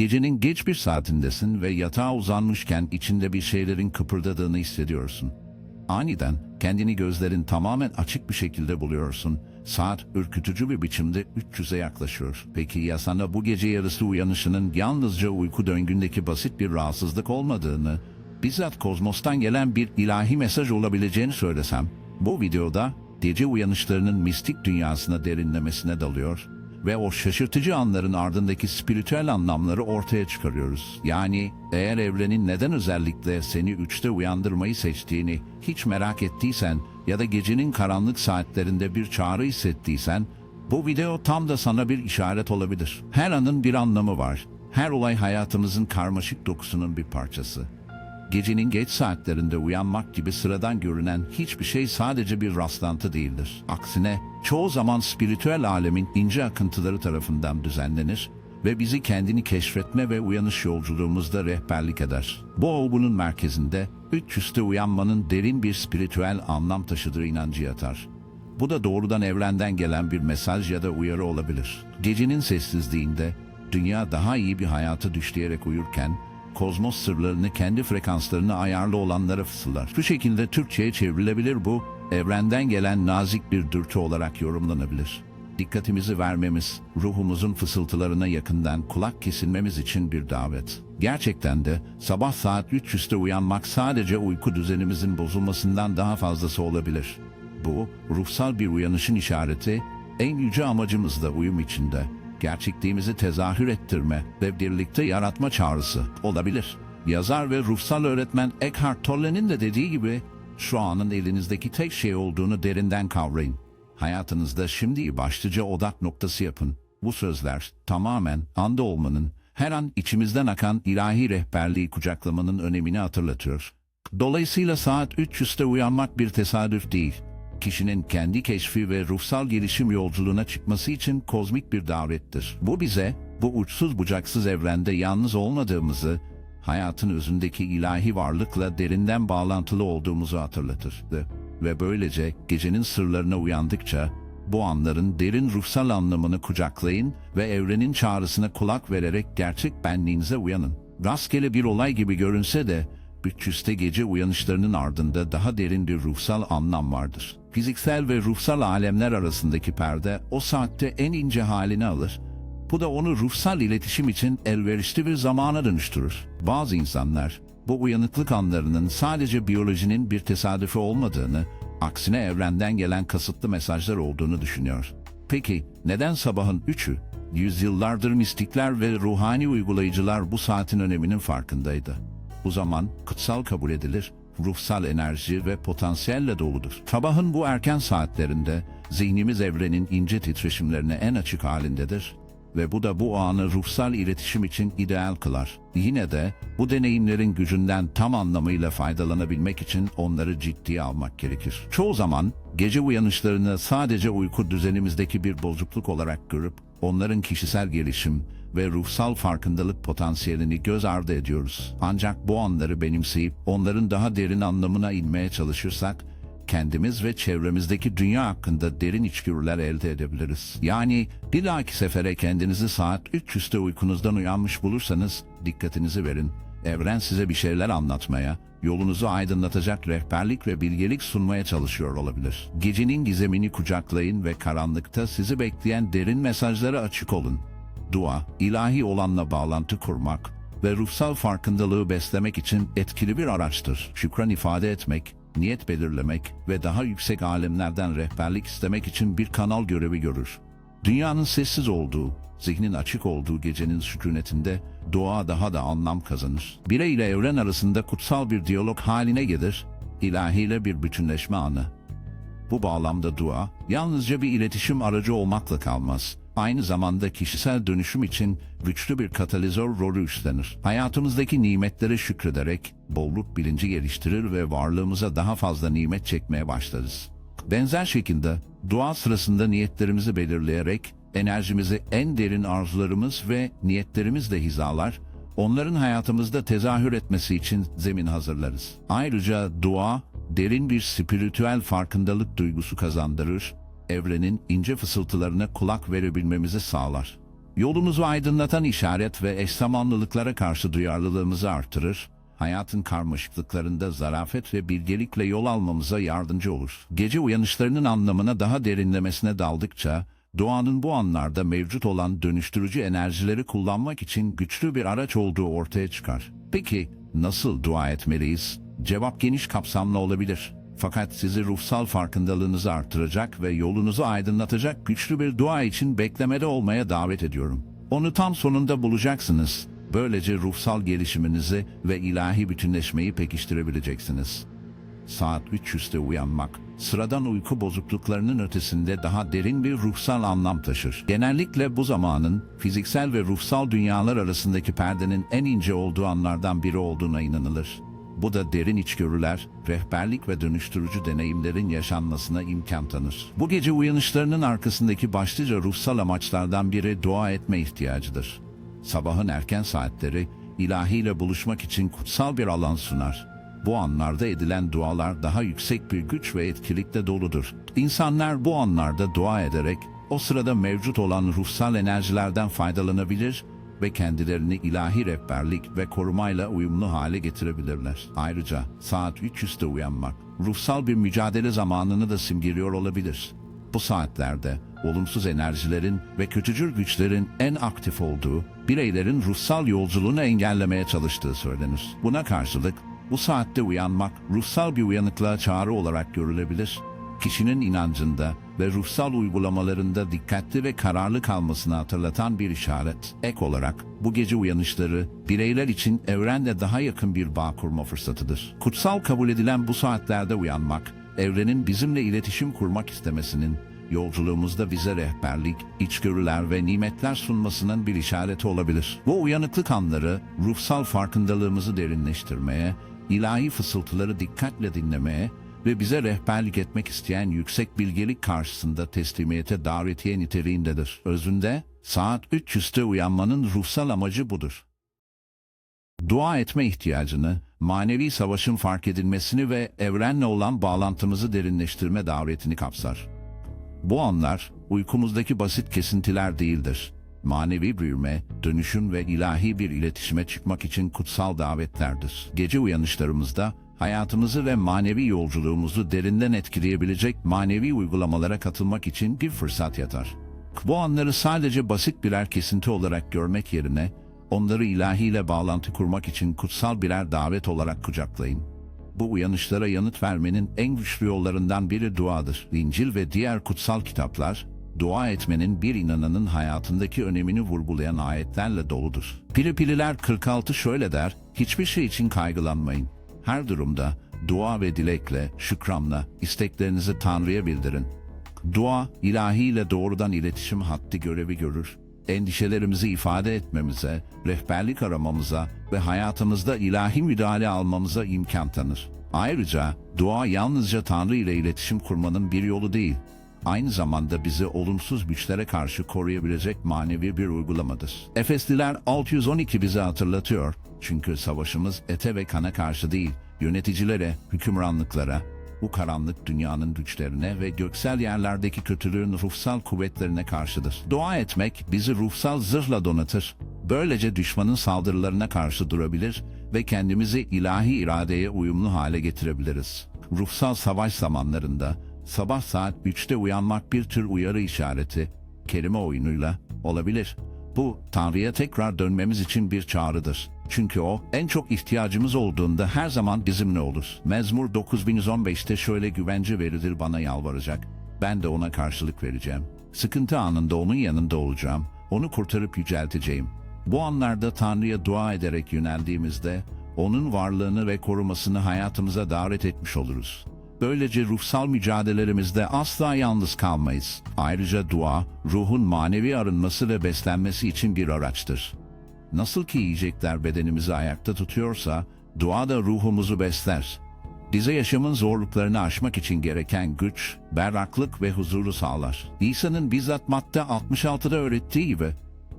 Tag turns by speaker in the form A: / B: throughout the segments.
A: Gecenin geç bir saatindesin ve yatağa uzanmışken içinde bir şeylerin kıpırdadığını hissediyorsun. Aniden kendini gözlerin tamamen açık bir şekilde buluyorsun. Saat ürkütücü bir biçimde 300'e yaklaşıyor. Peki ya sana bu gece yarısı uyanışının yalnızca uyku döngündeki basit bir rahatsızlık olmadığını, bizzat kozmostan gelen bir ilahi mesaj olabileceğini söylesem, bu videoda gece uyanışlarının mistik dünyasına derinlemesine dalıyor ve o şaşırtıcı anların ardındaki spiritüel anlamları ortaya çıkarıyoruz. Yani eğer evrenin neden özellikle seni üçte uyandırmayı seçtiğini hiç merak ettiysen ya da gecenin karanlık saatlerinde bir çağrı hissettiysen bu video tam da sana bir işaret olabilir. Her anın bir anlamı var. Her olay hayatımızın karmaşık dokusunun bir parçası. Gecenin geç saatlerinde uyanmak gibi sıradan görünen hiçbir şey sadece bir rastlantı değildir. Aksine çoğu zaman spiritüel alemin ince akıntıları tarafından düzenlenir ve bizi kendini keşfetme ve uyanış yolculuğumuzda rehberlik eder. Bu olgunun merkezinde üç üste uyanmanın derin bir spiritüel anlam taşıdığı inancı yatar. Bu da doğrudan evrenden gelen bir mesaj ya da uyarı olabilir. Gecenin sessizliğinde dünya daha iyi bir hayata düşleyerek uyurken kozmos sırlarını kendi frekanslarına ayarlı olanlara fısıldar. Bu şekilde Türkçe'ye çevrilebilir bu, evrenden gelen nazik bir dürtü olarak yorumlanabilir. Dikkatimizi vermemiz, ruhumuzun fısıltılarına yakından kulak kesilmemiz için bir davet. Gerçekten de sabah saat 300'te uyanmak sadece uyku düzenimizin bozulmasından daha fazlası olabilir. Bu, ruhsal bir uyanışın işareti, en yüce amacımız da uyum içinde gerçekliğimizi tezahür ettirme ve birlikte yaratma çağrısı olabilir. Yazar ve ruhsal öğretmen Eckhart Tolle'nin de dediği gibi şu anın elinizdeki tek şey olduğunu derinden kavrayın. Hayatınızda şimdi başlıca odak noktası yapın. Bu sözler tamamen anda olmanın, her an içimizden akan ilahi rehberliği kucaklamanın önemini hatırlatıyor. Dolayısıyla saat 300'te uyanmak bir tesadüf değil kişinin kendi keşfi ve ruhsal gelişim yolculuğuna çıkması için kozmik bir davettir. Bu bize bu uçsuz bucaksız evrende yalnız olmadığımızı, hayatın özündeki ilahi varlıkla derinden bağlantılı olduğumuzu hatırlatır. Ve böylece gecenin sırlarına uyandıkça bu anların derin ruhsal anlamını kucaklayın ve evrenin çağrısına kulak vererek gerçek benliğinize uyanın. Rastgele bir olay gibi görünse de 300'te gece uyanışlarının ardında daha derin bir ruhsal anlam vardır. Fiziksel ve ruhsal alemler arasındaki perde o saatte en ince halini alır. Bu da onu ruhsal iletişim için elverişli bir zamana dönüştürür. Bazı insanlar bu uyanıklık anlarının sadece biyolojinin bir tesadüfü olmadığını, aksine evrenden gelen kasıtlı mesajlar olduğunu düşünüyor. Peki neden sabahın üçü? Yüzyıllardır mistikler ve ruhani uygulayıcılar bu saatin öneminin farkındaydı. Bu zaman kutsal kabul edilir, ruhsal enerji ve potansiyelle doludur. Sabahın bu erken saatlerinde zihnimiz evrenin ince titreşimlerine en açık halindedir ve bu da bu anı ruhsal iletişim için ideal kılar. Yine de bu deneyimlerin gücünden tam anlamıyla faydalanabilmek için onları ciddiye almak gerekir. Çoğu zaman gece uyanışlarını sadece uyku düzenimizdeki bir bozukluk olarak görüp onların kişisel gelişim, ve ruhsal farkındalık potansiyelini göz ardı ediyoruz. Ancak bu anları benimseyip onların daha derin anlamına inmeye çalışırsak, kendimiz ve çevremizdeki dünya hakkında derin içgörüler elde edebiliriz. Yani bir dahaki sefere kendinizi saat 300'te uykunuzdan uyanmış bulursanız dikkatinizi verin. Evren size bir şeyler anlatmaya, yolunuzu aydınlatacak rehberlik ve bilgelik sunmaya çalışıyor olabilir. Gecenin gizemini kucaklayın ve karanlıkta sizi bekleyen derin mesajlara açık olun dua, ilahi olanla bağlantı kurmak ve ruhsal farkındalığı beslemek için etkili bir araçtır. Şükran ifade etmek, niyet belirlemek ve daha yüksek alemlerden rehberlik istemek için bir kanal görevi görür. Dünyanın sessiz olduğu, zihnin açık olduğu gecenin sükunetinde dua daha da anlam kazanır. Birey ile evren arasında kutsal bir diyalog haline gelir, ilahiyle bir bütünleşme anı. Bu bağlamda dua, yalnızca bir iletişim aracı olmakla kalmaz aynı zamanda kişisel dönüşüm için güçlü bir katalizör rolü üstlenir. Hayatımızdaki nimetlere şükrederek bolluk bilinci geliştirir ve varlığımıza daha fazla nimet çekmeye başlarız. Benzer şekilde dua sırasında niyetlerimizi belirleyerek enerjimizi en derin arzularımız ve niyetlerimizle hizalar, onların hayatımızda tezahür etmesi için zemin hazırlarız. Ayrıca dua, derin bir spiritüel farkındalık duygusu kazandırır evrenin ince fısıltılarına kulak verebilmemizi sağlar. Yolumuzu aydınlatan işaret ve eş zamanlılıklara karşı duyarlılığımızı artırır, hayatın karmaşıklıklarında zarafet ve bilgelikle yol almamıza yardımcı olur. Gece uyanışlarının anlamına daha derinlemesine daldıkça, doğanın bu anlarda mevcut olan dönüştürücü enerjileri kullanmak için güçlü bir araç olduğu ortaya çıkar. Peki, nasıl dua etmeliyiz? Cevap geniş kapsamlı olabilir. Fakat sizi ruhsal farkındalığınızı artıracak ve yolunuzu aydınlatacak güçlü bir dua için beklemede olmaya davet ediyorum. Onu tam sonunda bulacaksınız. Böylece ruhsal gelişiminizi ve ilahi bütünleşmeyi pekiştirebileceksiniz. Saat 300'te uyanmak, sıradan uyku bozukluklarının ötesinde daha derin bir ruhsal anlam taşır. Genellikle bu zamanın fiziksel ve ruhsal dünyalar arasındaki perdenin en ince olduğu anlardan biri olduğuna inanılır. Bu da derin içgörüler, rehberlik ve dönüştürücü deneyimlerin yaşanmasına imkan tanır. Bu gece uyanışlarının arkasındaki başlıca ruhsal amaçlardan biri dua etme ihtiyacıdır. Sabahın erken saatleri ilahiyle buluşmak için kutsal bir alan sunar. Bu anlarda edilen dualar daha yüksek bir güç ve etkilikle doludur. İnsanlar bu anlarda dua ederek o sırada mevcut olan ruhsal enerjilerden faydalanabilir ve kendilerini ilahi rehberlik ve korumayla uyumlu hale getirebilirler. Ayrıca saat 300'te uyanmak, ruhsal bir mücadele zamanını da simgeliyor olabilir. Bu saatlerde olumsuz enerjilerin ve kötücül güçlerin en aktif olduğu, bireylerin ruhsal yolculuğunu engellemeye çalıştığı söylenir. Buna karşılık bu saatte uyanmak ruhsal bir uyanıklığa çağrı olarak görülebilir. Kişinin inancında ve ruhsal uygulamalarında dikkatli ve kararlı kalmasını hatırlatan bir işaret. Ek olarak bu gece uyanışları bireyler için evrenle daha yakın bir bağ kurma fırsatıdır. Kutsal kabul edilen bu saatlerde uyanmak, evrenin bizimle iletişim kurmak istemesinin, yolculuğumuzda bize rehberlik, içgörüler ve nimetler sunmasının bir işareti olabilir. Bu uyanıklık anları ruhsal farkındalığımızı derinleştirmeye, ilahi fısıltıları dikkatle dinlemeye ve bize rehberlik etmek isteyen yüksek bilgelik karşısında teslimiyete davetiye niteliğindedir. Özünde saat 300'te uyanmanın ruhsal amacı budur. Dua etme ihtiyacını, manevi savaşın fark edilmesini ve evrenle olan bağlantımızı derinleştirme davetini kapsar. Bu anlar uykumuzdaki basit kesintiler değildir. Manevi büyüme, dönüşüm ve ilahi bir iletişime çıkmak için kutsal davetlerdir. Gece uyanışlarımızda hayatımızı ve manevi yolculuğumuzu derinden etkileyebilecek manevi uygulamalara katılmak için bir fırsat yatar. Bu anları sadece basit birer kesinti olarak görmek yerine onları ilahiyle bağlantı kurmak için kutsal birer davet olarak kucaklayın. Bu uyanışlara yanıt vermenin en güçlü yollarından biri duadır. İncil ve diğer kutsal kitaplar, dua etmenin bir inananın hayatındaki önemini vurgulayan ayetlerle doludur. Filipililer 46 şöyle der, hiçbir şey için kaygılanmayın. Her durumda dua ve dilekle, şükranla isteklerinizi Tanrı'ya bildirin. Dua, ilahiyle doğrudan iletişim hattı görevi görür. Endişelerimizi ifade etmemize, rehberlik aramamıza ve hayatımızda ilahi müdahale almamıza imkan tanır. Ayrıca dua yalnızca Tanrı ile iletişim kurmanın bir yolu değil, aynı zamanda bizi olumsuz güçlere karşı koruyabilecek manevi bir uygulamadır. Efesliler 612 bize hatırlatıyor. Çünkü savaşımız ete ve kana karşı değil, yöneticilere, hükümranlıklara, bu karanlık dünyanın güçlerine ve göksel yerlerdeki kötülüğün ruhsal kuvvetlerine karşıdır. Dua etmek bizi ruhsal zırhla donatır. Böylece düşmanın saldırılarına karşı durabilir ve kendimizi ilahi iradeye uyumlu hale getirebiliriz. Ruhsal savaş zamanlarında sabah saat 3'te uyanmak bir tür uyarı işareti, kelime oyunuyla olabilir. Bu Tanrı'ya tekrar dönmemiz için bir çağrıdır. Çünkü o en çok ihtiyacımız olduğunda her zaman bizimle olur. Mezmur 9115'te şöyle güvence verilir bana yalvaracak. Ben de ona karşılık vereceğim. Sıkıntı anında onun yanında olacağım. Onu kurtarıp yücelteceğim. Bu anlarda Tanrı'ya dua ederek yöneldiğimizde onun varlığını ve korumasını hayatımıza davet etmiş oluruz. Böylece ruhsal mücadelelerimizde asla yalnız kalmayız. Ayrıca dua, ruhun manevi arınması ve beslenmesi için bir araçtır. Nasıl ki yiyecekler bedenimizi ayakta tutuyorsa, dua da ruhumuzu besler. Bize yaşamın zorluklarını aşmak için gereken güç, berraklık ve huzuru sağlar. İsa'nın bizzat Matta 66'da öğrettiği gibi,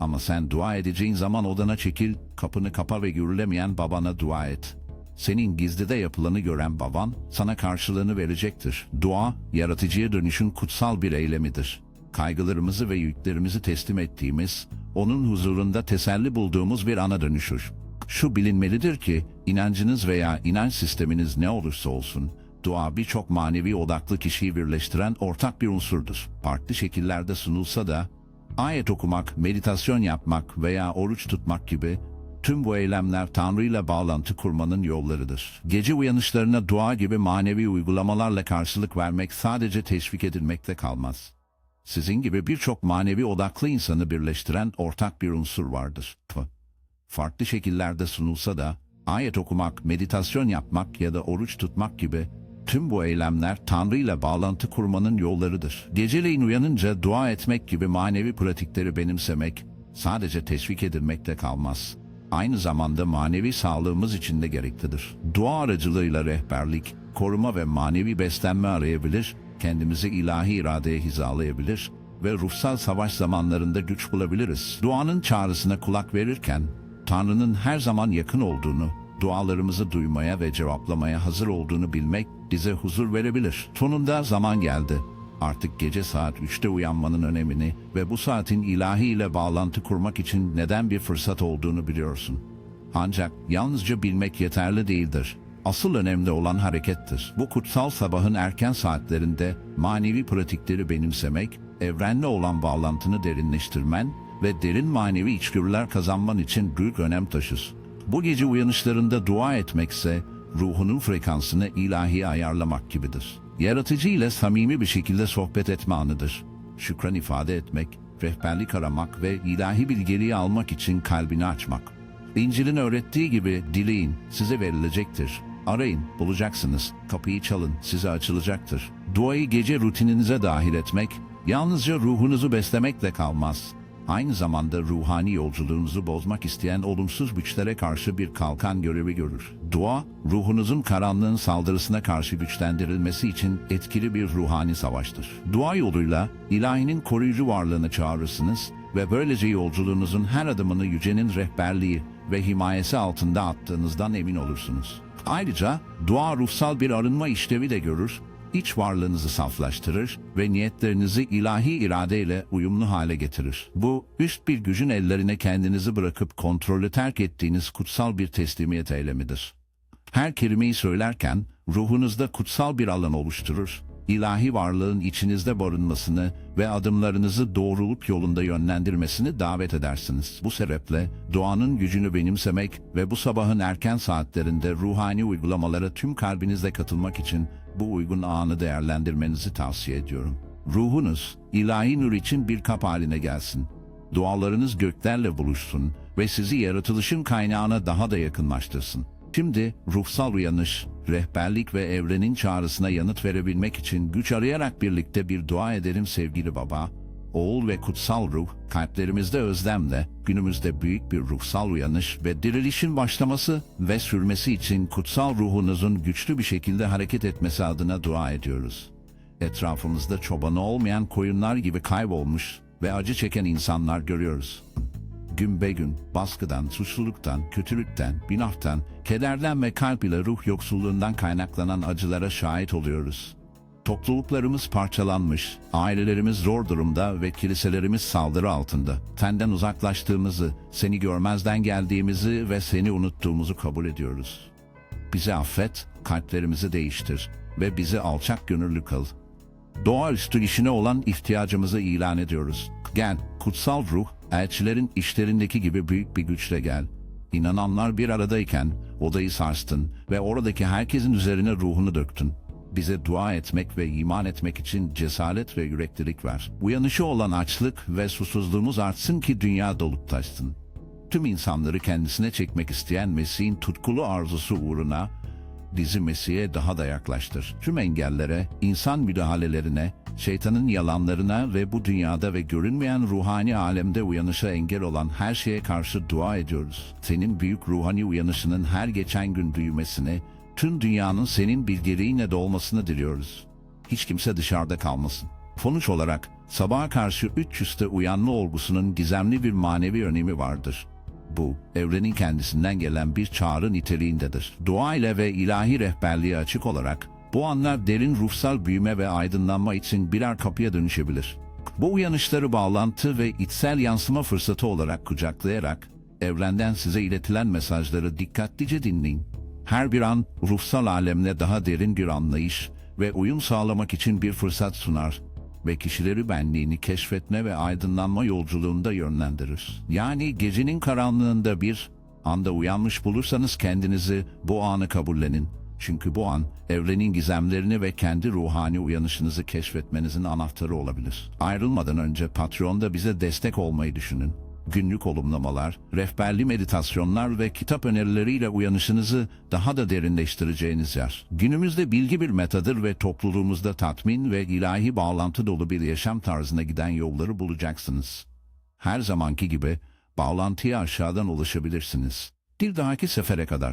A: ama sen dua edeceğin zaman odana çekil, kapını kapa ve görülemeyen babana dua et. Senin gizlide yapılanı gören baban sana karşılığını verecektir. Dua, yaratıcıya dönüşün kutsal bir eylemidir. kaygılarımızı ve yüklerimizi teslim ettiğimiz, onun huzurunda teselli bulduğumuz bir ana dönüşür. Şu bilinmelidir ki, inancınız veya inanç sisteminiz ne olursa olsun, dua birçok manevi odaklı kişiyi birleştiren ortak bir unsurdur. Farklı şekillerde sunulsa da, ayet okumak, meditasyon yapmak veya oruç tutmak gibi tüm bu eylemler Tanrı ile bağlantı kurmanın yollarıdır. Gece uyanışlarına dua gibi manevi uygulamalarla karşılık vermek sadece teşvik edilmekte kalmaz. Sizin gibi birçok manevi odaklı insanı birleştiren ortak bir unsur vardır. Farklı şekillerde sunulsa da ayet okumak, meditasyon yapmak ya da oruç tutmak gibi tüm bu eylemler Tanrı ile bağlantı kurmanın yollarıdır. Geceleyin uyanınca dua etmek gibi manevi pratikleri benimsemek sadece teşvik edilmekte kalmaz. Aynı zamanda manevi sağlığımız için de gereklidir. Dua aracılığıyla rehberlik, koruma ve manevi beslenme arayabilir, kendimizi ilahi iradeye hizalayabilir ve ruhsal savaş zamanlarında güç bulabiliriz. Duanın çağrısına kulak verirken Tanrı'nın her zaman yakın olduğunu, dualarımızı duymaya ve cevaplamaya hazır olduğunu bilmek bize huzur verebilir. Sonunda zaman geldi. Artık gece saat 3'te uyanmanın önemini ve bu saatin ilahi ile bağlantı kurmak için neden bir fırsat olduğunu biliyorsun. Ancak yalnızca bilmek yeterli değildir. Asıl önemli olan harekettir. Bu kutsal sabahın erken saatlerinde manevi pratikleri benimsemek, evrenle olan bağlantını derinleştirmen ve derin manevi içgörüler kazanman için büyük önem taşır. Bu gece uyanışlarında dua etmekse ruhunun frekansını ilahi ayarlamak gibidir. Yaratıcı ile samimi bir şekilde sohbet etme anıdır. Şükran ifade etmek, rehberlik aramak ve ilahi bilgeliği almak için kalbini açmak. İncil'in öğrettiği gibi dileyin, size verilecektir. Arayın, bulacaksınız. Kapıyı çalın, size açılacaktır. Duayı gece rutininize dahil etmek, yalnızca ruhunuzu beslemekle kalmaz aynı zamanda ruhani yolculuğunuzu bozmak isteyen olumsuz güçlere karşı bir kalkan görevi görür. Dua, ruhunuzun karanlığın saldırısına karşı güçlendirilmesi için etkili bir ruhani savaştır. Dua yoluyla ilahinin koruyucu varlığını çağırırsınız ve böylece yolculuğunuzun her adımını yücenin rehberliği ve himayesi altında attığınızdan emin olursunuz. Ayrıca dua ruhsal bir arınma işlevi de görür iç varlığınızı saflaştırır ve niyetlerinizi ilahi iradeyle uyumlu hale getirir. Bu, üst bir gücün ellerine kendinizi bırakıp kontrolü terk ettiğiniz kutsal bir teslimiyet eylemidir. Her kelimeyi söylerken ruhunuzda kutsal bir alan oluşturur, ilahi varlığın içinizde barınmasını ve adımlarınızı doğruluk yolunda yönlendirmesini davet edersiniz. Bu sebeple doğanın gücünü benimsemek ve bu sabahın erken saatlerinde ruhani uygulamalara tüm kalbinizle katılmak için bu uygun anı değerlendirmenizi tavsiye ediyorum. Ruhunuz ilahi nur için bir kap haline gelsin. Dualarınız göklerle buluşsun ve sizi yaratılışın kaynağına daha da yakınlaştırsın. Şimdi ruhsal uyanış, rehberlik ve evrenin çağrısına yanıt verebilmek için güç arayarak birlikte bir dua edelim sevgili baba. Oğul ve kutsal ruh, kalplerimizde özlemle, günümüzde büyük bir ruhsal uyanış ve dirilişin başlaması ve sürmesi için kutsal ruhunuzun güçlü bir şekilde hareket etmesi adına dua ediyoruz. Etrafımızda çobanı olmayan koyunlar gibi kaybolmuş ve acı çeken insanlar görüyoruz gün be gün baskıdan, suçluluktan, kötülükten, günahtan, kederden ve kalp ile ruh yoksulluğundan kaynaklanan acılara şahit oluyoruz. Topluluklarımız parçalanmış, ailelerimiz zor durumda ve kiliselerimiz saldırı altında. Senden uzaklaştığımızı, seni görmezden geldiğimizi ve seni unuttuğumuzu kabul ediyoruz. Bizi affet, kalplerimizi değiştir ve bizi alçak gönüllü kıl. Doğaüstü işine olan ihtiyacımızı ilan ediyoruz. Gel, kutsal ruh, elçilerin işlerindeki gibi büyük bir güçle gel. İnananlar bir aradayken odayı sarstın ve oradaki herkesin üzerine ruhunu döktün. Bize dua etmek ve iman etmek için cesaret ve yüreklilik ver. Uyanışı olan açlık ve susuzluğumuz artsın ki dünya dolup taşsın. Tüm insanları kendisine çekmek isteyen Mesih'in tutkulu arzusu uğruna bizi Mesih'e daha da yaklaştır. Tüm engellere, insan müdahalelerine, şeytanın yalanlarına ve bu dünyada ve görünmeyen ruhani alemde uyanışa engel olan her şeye karşı dua ediyoruz. Senin büyük ruhani uyanışının her geçen gün büyümesini, tüm dünyanın senin bilgeliğinle dolmasını diliyoruz. Hiç kimse dışarıda kalmasın. Sonuç olarak sabaha karşı 300'te uyanma olgusunun gizemli bir manevi önemi vardır. Bu, evrenin kendisinden gelen bir çağrı niteliğindedir. Dua ile ve ilahi rehberliğe açık olarak bu anlar derin ruhsal büyüme ve aydınlanma için birer kapıya dönüşebilir. Bu uyanışları bağlantı ve içsel yansıma fırsatı olarak kucaklayarak evrenden size iletilen mesajları dikkatlice dinleyin. Her bir an ruhsal alemle daha derin bir anlayış ve uyum sağlamak için bir fırsat sunar ve kişileri benliğini keşfetme ve aydınlanma yolculuğunda yönlendirir. Yani gecenin karanlığında bir anda uyanmış bulursanız kendinizi bu anı kabullenin. Çünkü bu an evrenin gizemlerini ve kendi ruhani uyanışınızı keşfetmenizin anahtarı olabilir. Ayrılmadan önce Patreon'da bize destek olmayı düşünün. Günlük olumlamalar, rehberli meditasyonlar ve kitap önerileriyle uyanışınızı daha da derinleştireceğiniz yer. Günümüzde bilgi bir metadır ve topluluğumuzda tatmin ve ilahi bağlantı dolu bir yaşam tarzına giden yolları bulacaksınız. Her zamanki gibi bağlantıya aşağıdan ulaşabilirsiniz. Bir dahaki sefere kadar